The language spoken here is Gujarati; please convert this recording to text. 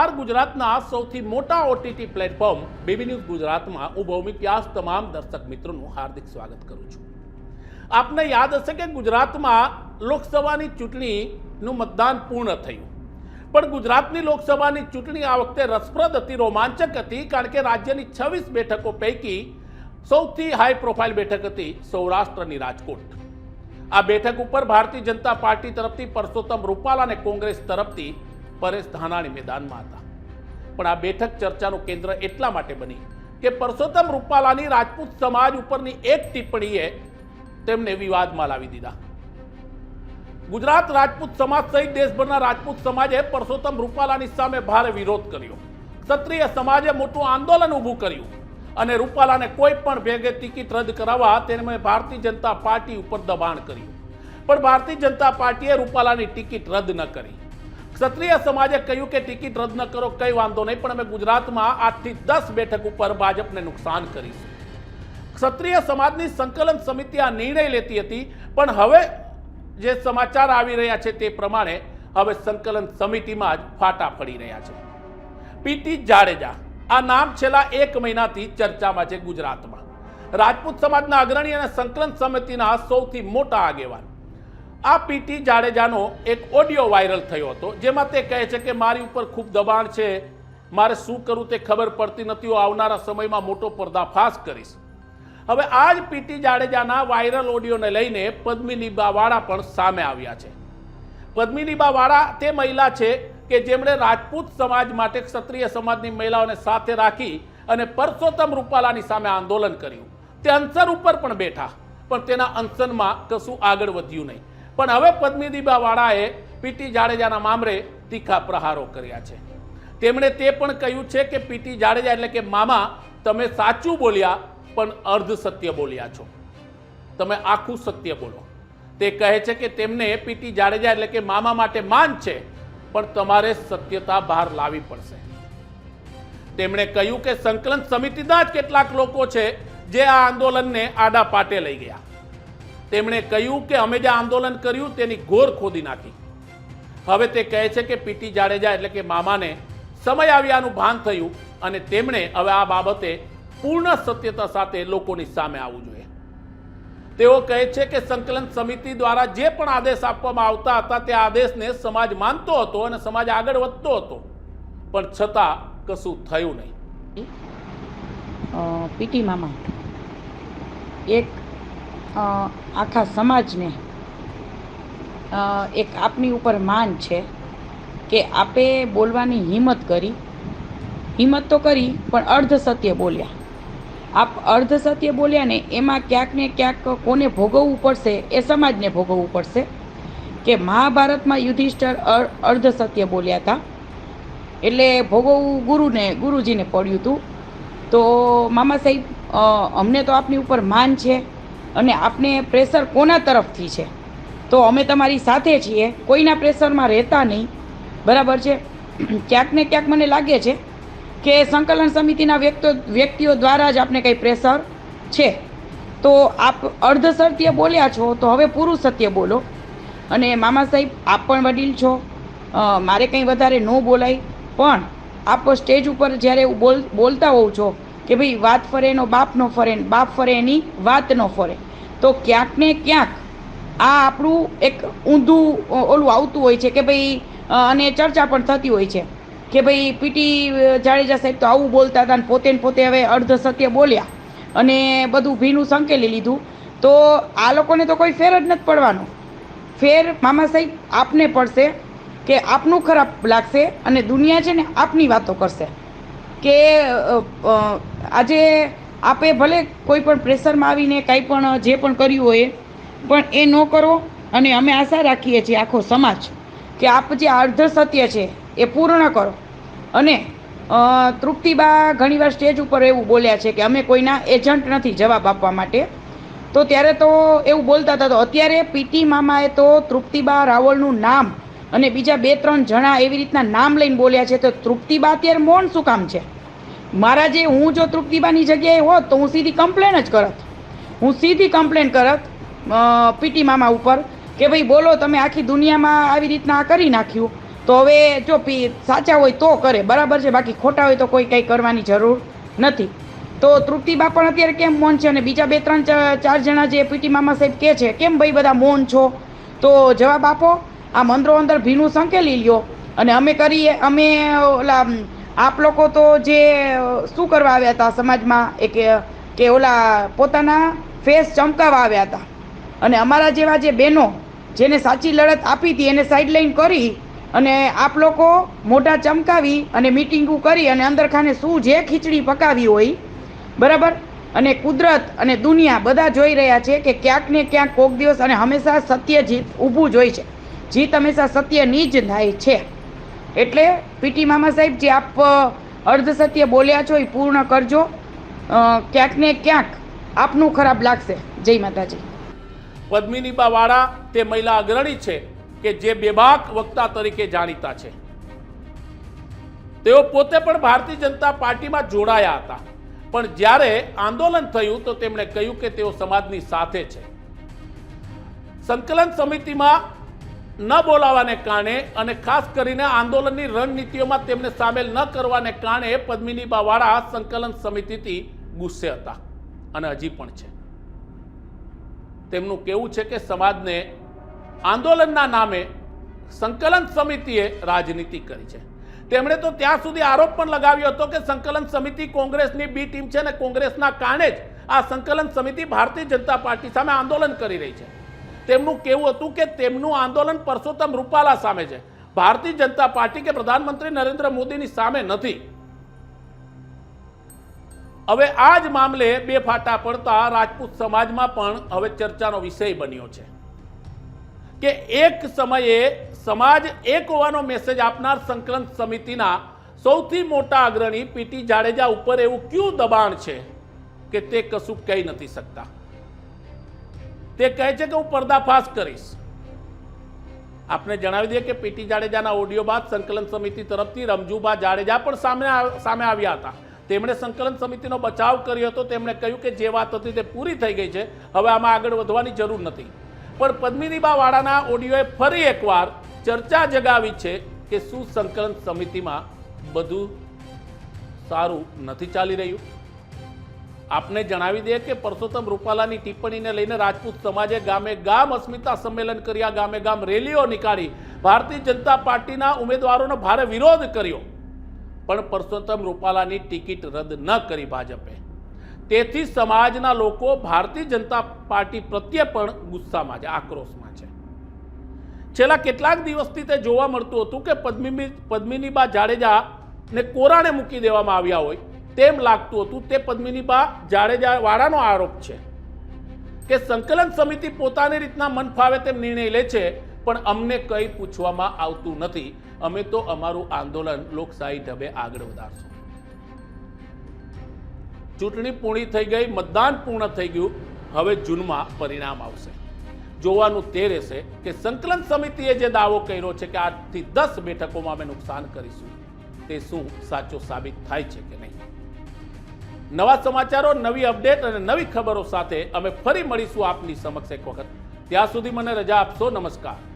નમસ્કાર ગુજરાતના સૌથી મોટા ઓટીટી પ્લેટફોર્મ બીબી ન્યૂઝ ગુજરાતમાં હું ભૌમિક તમામ દર્શક મિત્રોનું હાર્દિક સ્વાગત કરું છું. આપને યાદ હશે કે ગુજરાતમાં લોકસભાની ચૂંટણીનું મતદાન પૂર્ણ થયું. પણ ગુજરાતની લોકસભાની ચૂંટણી આ વખતે રસપ્રદ હતી, રોમાંચક હતી, કારણ કે રાજ્યની છવ્વીસ બેઠકો પૈકી સૌથી હાઈ પ્રોફાઇલ બેઠક હતી સૌરાષ્ટ્રની રાજકોટ. આ બેઠક ઉપર ભારતીય જનતા પાર્ટી તરફથી પરસોત્તમ રૂપાલા અને કોંગ્રેસ તરફથી પરેશ ધાનાણી મેદાનમાં હતા. પણ આ બેઠક ચર્ચાનું કેન્દ્ર એટલા માટે બની કે પરસોત્તમ રૂપાલાની રાજપૂત સમાજ ઉપરની એક ટિપ્પણીએ તેમને વિવાદમાં લાવી દીધા. ગુજરાત રાજપૂત સમાજ સહિત દેશભરના રાજપૂત સમાજે પરસોત્તમ રૂપાલાની સામે ભારે વિરોધ કર્યો. ક્ષત્રિય સમાજે મોટું આંદોલન ઊભું કર્યું અને રૂપાલાને કોઈ પણ ભેગે ટિકિટ રદ કરાવવા તેમણે ભારતીય જનતા પાર્ટી ઉપર દબાણ કર્યું. પણ ભારતીય જનતા પાર્ટીએ રૂપાલાની ટિકિટ રદ ન કરી. ક્ષત્રિય સમાજે કહ્યું કે ટિકિટ રદ ન કરો, કઈ વાંધો નહીં, પણ અમે ગુજરાતમાં આઠથી દસ બેઠક ઉપર ભાજપને નુકસાન કરીશું. ક્ષત્રિય સમાજની સંકલન સમિતિ આ નિર્ણય લેતી હતી, પણ હવે જે સમાચાર આવી રહ્યા છે તે પ્રમાણે હવે સંકલન સમિતિમાં જ ફાટા પડી રહ્યા છે. પીટી જાડેજા, આ નામ છેલ્લા એક મહિનાથી ચર્ચામાં છે ગુજરાતમાં. રાજપૂત સમાજના અગ્રણી અને સંકલન સમિતિના સૌથી મોટા આગેવાન. આ પીટી જાડેજાનો એક ઓડિયો વાયરલ થયો હતો, જેમાં તે કહે છે કે મારી ઉપર ખૂબ દબાણ છે, મારે શું કરવું તે ખબર પડતી નથી, હું આવનારા સમયમાં મોટો પર્દાફાશ કરીશ. હવે આ જ પીટી જાડેજાના વાયરલ ઓડિયોને લઈને પદ્મિની બાવાળા પણ સામે આવ્યા છે. પદ્મિની બાવાળા તે મહિલા છે કે જેમણે રાજપૂત સમાજ માટે ક્ષત્રિય સમાજની મહિલાઓને સાથે રાખી અને પરસોત્તમ રૂપાલાની સામે આંદોલન કર્યું. તે અંસર ઉપર પણ બેઠા, પણ તેના અંસનમાં કશું આગળ વધ્યું નહીં. પણ હવે પદ્મિની બાવાળાએ પીટી જાડેજાના મામરે તીખા પ્રહારો કર્યા છે. તેમણે તે પણ કહ્યું છે કે પીટી જાડેજા એટલે કે મામા, તમે સાચું બોલ્યા, પણ અર્ધ સત્ય બોલ્યા છો. તમે આખું સત્ય બોલો. તે કહે છે કે તેમને પીટી જાડેજા એટલે કે મામા માટે માન છે, પણ તમારે સત્યતા બહાર લાવવી પડશે. તેમણે કહ્યું કે સંકલન સમિતિના જ કેટલાક લોકો છે, જે આ આંદોલનને આડા પાટે લઈ ગયા. તેમણે કહ્યું કે અમે જે આંદોલન કર્યું તેની ઘોર ખોદી નાખી. હવે તે કહે છે કે પીટી જાડેજા એટલે કે મામાને સમય આવ્યાનું ભાન થયું અને તેમણે હવે આ બાબતે પૂર્ણ સત્યતા સાથે લોકોની સામે આવવું જોઈએ. તેઓ કહે છે કે સંકલન સમિતિ દ્વારા જે પણ આદેશ આપવામાં આવતા હતા તે આદેશને સમાજ માનતો હતો અને સમાજ આગળ વધતો હતો. પણ છતાં કશું થયું નહીં. પીટી મામા. એક આખા સમાજને એક આપની ઉપર માન છે કે આપે બોલવાની હિંમત કરી. હિંમત તો કરી, પણ અર્ધ સત્ય બોલ્યા. આપ અર્ધ સત્ય બોલ્યા ને એમાં ક્યાંક ને ક્યાંક કોને ભોગવવું પડશે એ સમાજને ભોગવવું પડશે કે મહાભારતમાં યુધિષ્ઠર અર- અર્ધ સત્ય બોલ્યા હતા. એટલે ભોગવવું ગુરુને, ગુરુજીને પડ્યું હતું. તો મામા સાહેબ અમને તો આપની ઉપર માન છે. અને આપને પ્રેશર કોના તરફથી છે? તો અમે તમારી સાથે છીએ, કોઈના પ્રેશરમાં રહેતા નહીં. બરાબર છે? ક્યાંક ને ક્યાંક મને લાગે છે કે સંકલન સમિતિના વ્યક્તો, વ્યક્તિઓ દ્વારા જ આપને કંઈ પ્રેશર છે. તો આપ અર્ધ સત્ય બોલ્યા છો, તો હવે પૂરું સત્ય બોલો. અને મામા સાહેબ, આપ પણ વડીલ છો. મારે કંઈ વધારે ન બોલાય. પણ આપ સ્ટેજ ઉપર જ્યારે બોલ, બોલતા હોવ છો કે ભાઈ વાત ફરે એનો બાપ ન ફરે બાપ ફરે એની વાત નો ફરે. તો ક્યાંક ને ક્યાંક આ આપણું એક ઊંધું ઓલું આવતું હોય છે કે ભાઈ અને ચર્ચા પણ થતી હોય છે. કે ભાઈ પીટી જાડેજા સાહેબ તો આવું બોલતા હતા ને પોતે પોતે હવે અર્ધ સત્ય બોલ્યા. અને બધું ભીનું સંકેલી લીધું. તો આ લોકોને તો કોઈ ફેર જ નથી પડવાનો. ફેર મામા સાહેબ આપને પડશે કે આપનું ખરાબ લાગશે અને દુનિયા છે ને આપની વાતો કરશે. કે આજે આપે ભલે કોઈ પણ પ્રેશરમાં આવીને કાંઈ પણ જે પણ કર્યું હોય, પણ એ ન કરો અને અમે આશા રાખીએ છીએ આખો સમાજ કે આપ જે અર્ધ સત્ય છે એ પૂર્ણ કરો. અને તૃપ્તિબા ઘણીવાર સ્ટેજ ઉપર એવું બોલ્યા છે કે અમે કોઈના એજન્ટ નથી જવાબ આપવા માટે. તો ત્યારે તો એવું બોલતા હતા, તો અત્યારે પીટી મામાએ તો તૃપ્તિબા રાવળનું નામ અને બીજા બે, ત્રણ જણા એવી રીતના નામ લઈને બોલ્યા છે, તો તૃપ્તિબા અત્યારે મૌન શું કામ છે? મારા જે હું જો તૃપ્તિબાની જગ્યાએ હોત, તો હું સીધી કમ્પ્લેન જ કરત. હું સીધી કમ્પ્લેન કરત પીટી મામા ઉપર, કે ભાઈ બોલો, તમે આખી દુનિયામાં આવી રીતના આ કરી નાખ્યું. તો હવે જો પી, સાચા હોય તો કરે, બરાબર છે, બાકી ખોટા હોય તો કોઈ કંઈ કરવાની જરૂર નથી. તો તૃપ્તિબા પણ અત્યારે કેમ મૌન છે, અને બીજા બે, ત્રણ ચાર જણા જે પીટી મામા સાહેબ કહે છે, કેમ ભાઈ બધા મૌન છો? તો જવાબ આપો. આ મંદરો અંદર ભીનું સંકેલી લ્યો. અને અમે કરીએ, અમે, ઓલા આપ લોકો તો જે શું કરવા આવ્યા હતા સમાજમાં? એક કે ઓલા પોતાના ફેસ ચમકાવવા આવ્યા હતા. અને અમારા જેવા જે બહેનો, જેને સાચી લડત આપી હતી, એને સાઈડલાઈન કરી અને આપ લોકો મોઢા ચમકાવી અને મિટિંગો કરી અને અંદર ખાને શું જે ખીચડી પકાવી હોય, બરાબર? અને કુદરત અને દુનિયા બધા જોઈ રહ્યા છે કે ક્યાંક ને ક્યાંક કોક દિવસ અને હંમેશા સત્ય જીત ઊભું જોઈ છે. જીત હંમેશા સત્યની જ થાય છે. એટલે પીટી મામા સાહેબ, જે આપ અર્ધ સત્ય બોલ્યા છો એ પૂર્ણ કરજો. ક્યાંક ને ક્યાંક આપનું ખરાબ લાગશે. જય માતાજી. પદ્મિનીબા વાળા તે મહિલા અગ્રણી છે કે જે બેબાક વક્તા તરીકે જાણીતા છે. તેઓ પોતે પણ ભારતીય જનતા પાર્ટીમાં જોડાયા હતા. પણ જ્યારે આંદોલન થયું તો તેમણે કહ્યું કે તેઓ સમાજની સાથે છે. સંકલન સમિતિમાં ન બોલાવાને કારણે અને ખાસ કરીને આંદોલનની રણનીતિઓમાં તેમને સામેલ ન કરવાને કારણે પદ્મિનીબા વાળા સંકલન સમિતિથી ગુસ્સે હતા. અને હજી પણ છે. તેમનું કહેવું છે કે સમાજને આંદોલનના નામે સંકલન સમિતિએ રાજનીતિ કરી છે. તેમણે તો ત્યાં સુધી આરોપ પણ લગાવ્યો હતો કે સંકલન સમિતિ કોંગ્રેસની બી ટીમ છે અને કોંગ્રેસના કારણે જ આ સંકલન સમિતિ ભારતીય જનતા પાર્ટી સામે આંદોલન કરી રહી છે. તેમનું કહેવું હતું કે તેમનું આંદોલન પરસોત્તમ રૂપાલા સામે છે. ભારતીય જનતા પાર્ટી કે પ્રધાનમંત્રી નરેન્દ્ર મોદીની સામે નથી. હવે આ જ મામલે બે ફાટા પડતા રાજપૂત સમાજમાં પણ હવે ચર્ચાનો વિષય બન્યો છે. કે એક સમયે સમાજ એક હોવાનો મેસેજ આપનાર સંકલન સમિતિના સૌથી મોટા અગ્રણી પીટી જાડેજા ઉપર એવું ક્યુ દબાણ છે કે તે કશું કહી નથી શકતા? તે કહે છે કે હું પર્દાફાશ કરીશ. આપને જણાવી દઈએ કે પીટી જાડેજાના ઓડિયો બાદ સંકલન સમિતિ તરફથી રમજુબા જાડેજા પણ સામે સામે આવ્યા હતા. તેમણે સંકલન સમિતિનો બચાવ કર્યો હતો. તેમણે કહ્યું કે જે વાત હતી તે પૂરી થઈ ગઈ છે. હવે આમાં આગળ વધવાની જરૂર નથી. પણ પદ્મિનીબા વાળાના ઓડિયોએ ફરી એકવાર ચર્ચા જગાવી છે કે શું સંકલન સમિતિમાં બધું સારું નથી ચાલી રહ્યું. આપને જણાવી દઈએ કે પરસોત્તમ રૂપાલાની ટિપ્પણીને લઈને રાજપૂત સમાજે ગામે ગામ અસ્મિતા સંમેલન કર્યા ગામે ગામ રેલીઓ નીકાળી, ભારતીય જનતા પાર્ટીના ઉમેદવારોનો ભારે વિરોધ કર્યો. પણ પરસોત્તમ રૂપાલાની ટિકિટ રદ ન કરી ભાજપે. તેથી સમાજના લોકો ભારતીય જનતા પાર્ટી પ્રત્યે પણ ગુસ્સામાં છે, આક્રોશમાં છે. છેલ્લા કેટલાક દિવસથી તે જોવા મળતું હતું કે પદ્મિની, પદ્મિનીબા જાડેજાને કોરાણે મૂકી દેવામાં આવ્યા હોય. તેમ લાગતું હતું, તે પદ્મિનીબા જાડેજા વાળાનો આરોપ છે કે સંકલન સમિતિ પોતાની રીતના મન ફાવે તેમ નિર્ણય લે છે, પણ અમને કંઈ પૂછવામાં આવતું નથી. અમે તો અમારું આંદોલન લોકશાહી ઢબે આગળ વધારશું. ચૂંટણી પૂર્ણ થઈ ગઈ, મતદાન પૂર્ણ થઈ ગયું, હવે જૂનમાં પરિણામ આવશે. જોવાનું તે રહેશે કે સંકલન સમિતિએ જે દાવો કર્યો છે કે આઠથી દસ બેઠકોમાં અમે નુકસાન કરીશું, તે શું સાચો સાબિત થાય છે કે નહીં? નવા સમાચારો, નવી અપડેટ અને નવી ખબરો સાથે અમે ફરી મળીશું આપની સમક્ષ એક વખત. ત્યાં સુધી મને રજા આપશો. નમસ્કાર.